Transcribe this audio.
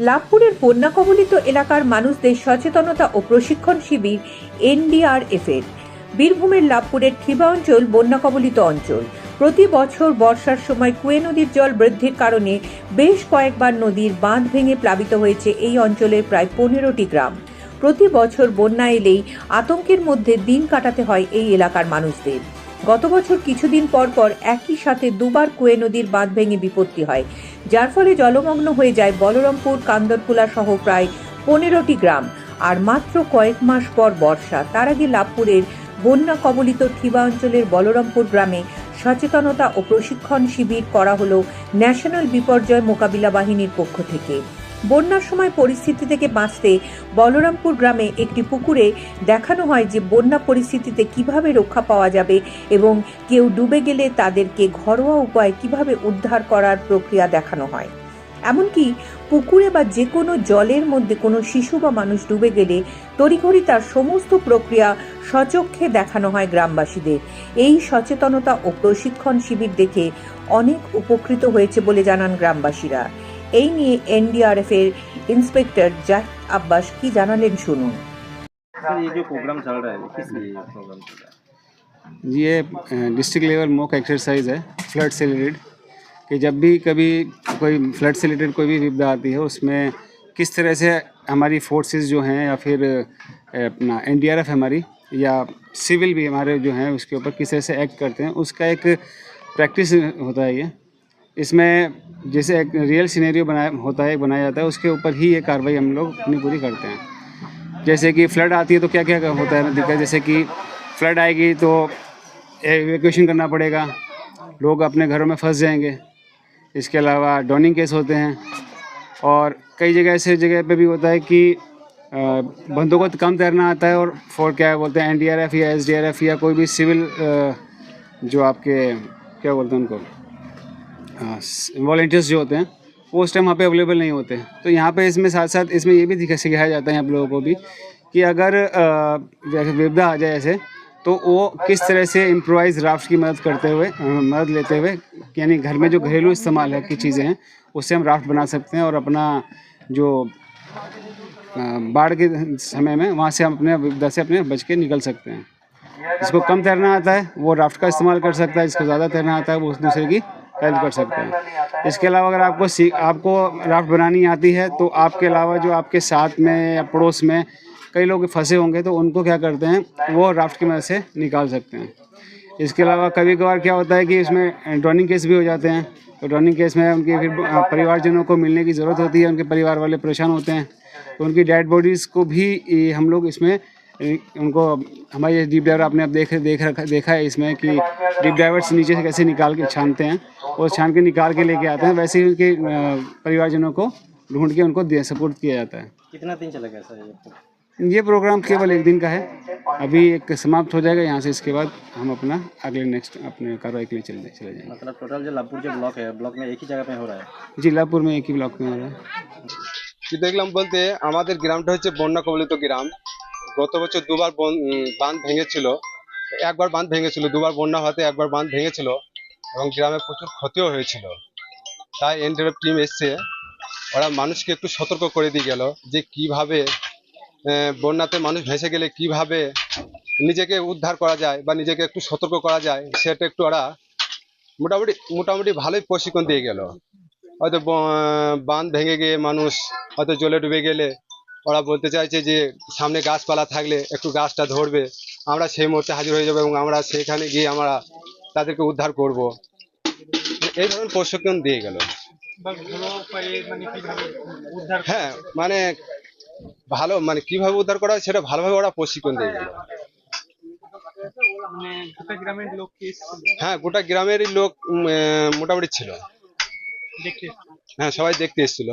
লাভপুরের বন্যা কবলিত এলাকার মানুষদের সচেতনতা ও প্রশিক্ষণ শিবির এনডিআরএফ এর বীরভূমের লাভপুরের ঠিবা অঞ্চল বন্যা কবলিত অঞ্চল। প্রতি বছর বর্ষার সময় কুয়ে নদীর জল বৃদ্ধির কারণে বেশ কয়েকবার নদীর বাঁধ ভেঙে প্লাবিত হয়েছে এই অঞ্চলের প্রায় পনেরোটি গ্রাম। প্রতি বছর বন্যা এলেই আতঙ্কের মধ্যে দিন কাটাতে হয় এই এলাকার মানুষদের। গত বছর কিছুদিন পর পর একই সাথে দুবার কুয়ে নদীর বাঁধ ভেঙে বিপত্তি হয়। যার ফলে জলমগ্ন হয়ে যায় বলরামপুর কান্দরকুলা সহ প্রায় পনেরোটি গ্রাম। আর মাত্র কয়েক মাস পর বর্ষা। তার আগে লাভপুরের বন্যা কবলিত ঠিবা অঞ্চলের বলরামপুর গ্রামে সচেতনতা ও প্রশিক্ষণ শিবির করা হলো ন্যাশনাল বিপর্যয় মোকাবিলা বাহিনীর পক্ষ থেকে। বন্যার সময় পরিস্থিতি থেকে বাঁচতে বলরামপুর গ্রামে একটি পুকুরে দেখানো হয় যে বন্যা পরিস্থিতিতে কীভাবে রক্ষা পাওয়া যাবে এবং কেউ ডুবে গেলে তাদেরকে ঘরোয়া উপায়ে কীভাবে উদ্ধার করার প্রক্রিয়া দেখানো হয়। এমনকি পুকুরে বা যে কোনো জলের মধ্যে কোনো শিশু বা মানুষ ডুবে গেলে তড়িঘড়ি তার সমস্ত প্রক্রিয়া সচক্ষে দেখানো হয় গ্রামবাসীদের। এই সচেতনতা ও প্রশিক্ষণ শিবির দেখে অনেক উপকৃত হয়েছে বলে জানান গ্রামবাসীরা। এই নিয়ে এনডিআরএফ এর ইন্সপেক্টর জাহিদ আব্বাস কি জানালেন শুনুন सर ये जो प्रोग्राम चल रहा है ये किस लिए ये प्रोग्राम चल रहा है ये डिस्ट्रिक्ट लेवल मॉक एक्सरसाइज है फ्लड से रिलेटेड कि जब भी कभी कोई फ्लड से रिलेटेड कोई भी विपदा आती है उसमें किस तरह से हमारी फोर्सेस जो हैं या फिर अ, अपना एनडीआरएफ हमारी या सिविल भी हमारे जो हैं उसके ऊपर किस तरह से एक्ट करते हैं उसका एक प्रैक्टिस होता है ये इसमें जैसे एक रियल सिनेरियो बनाया, होता है, बनाया जाता है, उसके ऊपर ही ये कार्रवाई हम लोग अपनी पूरी करते हैं। जैसे कि फ्लड आती है तो क्या क्या होता है दिक्कत? जैसे कि फ्लड आएगी तो एवेक्यूएशन करना पड़ेगा। लोग अपने घरों में फंस जाएँगे। इसके अलावा डॉनिंग केस होते हैं। और कई जगह, ऐसे जगह पे भी होता है कि बंदों को कम तैरना आता है और फॉर क्या बोलते हैं एनडीआरएफ या एसडीआरएफ या कोई भी सिविल जो आपके, क्या बोलते हैं उनको? वॉल्टियर्स जो होते हैं, वो उस टाइम वहाँ पे अवेलेबल नहीं होते। तो यहाँ पे इसमें साथ साथ इसमें ये भी सिखाया जाता है आप लोगों को भी कि अगर जैसे विपदा आ जाए ऐसे तो वो किस तरह से इम्प्रोवाइज राफ्ट की मदद करते हुए मदद लेते हुए, यानी घर में जो घरेलू इस्तेमाल है की चीज़ें हैं, उससे हम राफ्ट बना सकते हैं और अपना जो बाढ़ के समय में वहाँ से हम अपने विपदा से अपने बच के निकल सकते हैं। जिसको कम तैरना आता है, वो राफ्ट का इस्तेमाल कर सकता है जिसको ज़्यादा तैरना आता है, वो उस दूसरे की हेल्प कर सकते हैं। इसके अलावा अगर आपको सी, आपको राफ्ट बनानी आती है तो आपके अलावा जो आपके साथ में या पड़ोस में कई लोग फंसे होंगे तो उनको क्या करते हैं, वो राफ्ट की मदद से निकाल सकते हैं। इसके अलावा कभी कभार क्या होता है कि इसमें ड्रॉनिंग केस भी हो जाते हैं। तो ड्रॉनिंग केस में उनके फिर परिवारजनों को मिलने की ज़रूरत होती है, उनके परिवार वाले परेशान होते हैं। तो उनकी डेड बॉडीज़ को भी हम लोग इसमें उनको हमारे डीप डाइवर आपने अब देख देख रखा देखा है इसमें कि डीप डाइवर से नीचे से कैसे निकाल के छानते हैं और छान के निकाल के लेके आते हैं वैसे ही उनके अ, परिवारजनों को ढूंढ के उनको सपोर्ट किया जाता है कितना दिन चलेगा सर ये program? ये प्रोग्राम केवल एक दिन का है अभी एक समाप्त हो जाएगा यहाँ से इसके बाद हम अपना अगले नेक्स्ट अपने कार्रवाई के लिए चले चले जाएंगे मतलब टोटल जो लाभपुर जो ब्लॉक है ब्लॉक में एक ही जगह पे हो रहा है जिलापुर में एक ही ब्लॉक में हो रहा है কি দেখলাম বলতে আমাদের গ্রামটা হচ্ছে বন্যা কবলিত গ্রাম গত বছর দুবার বাঁধ ভেঙেছিল। একবার বাঁধ ভেঙেছিল, দুবার বন্যা হতে একবার বাঁধ ভেঙেছিল এবং গ্রামে প্রচুর ক্ষতিও হয়েছিল। তাই এনডিএফ টিম এসছে, ওরা মানুষকে একটু সতর্ক করে দিয়ে গেল যে কীভাবে বন্যাতে মানুষ ভেসে গেলে কীভাবে নিজেকে উদ্ধার করা যায় বা নিজেকে একটু সতর্ক করা যায়, সেটা একটু ওরা মোটামুটি মোটামুটি ভালোই প্রশিক্ষণ দিয়ে গেল। হয়তো বাঁধ ভেঙে গিয়ে মানুষ হয়তো জলে ডুবে গেলে ওরা বলতে চাইছে যে সামনে গাছপালা থাকলে একটু গাছটা ধরবে। আমরা সেই মুহূর্তে হাজির হয়ে যাব এবং আমরা সেখানে গিয়ে আমরা তাদেরকে উদ্ধার করব। এই ধরনের প্রশিক্ষণ দিয়ে গেল। হ্যাঁ মানে ভালো মানে কীভাবে উদ্ধার করা হয় সেটা ভালোভাবে ওরা প্রশিক্ষণ দিয়ে গেল। হ্যাঁ গোটা গ্রামেরই লোক মোটামুটি ছিল। হ্যাঁ সবাই দেখতে এসেছিল।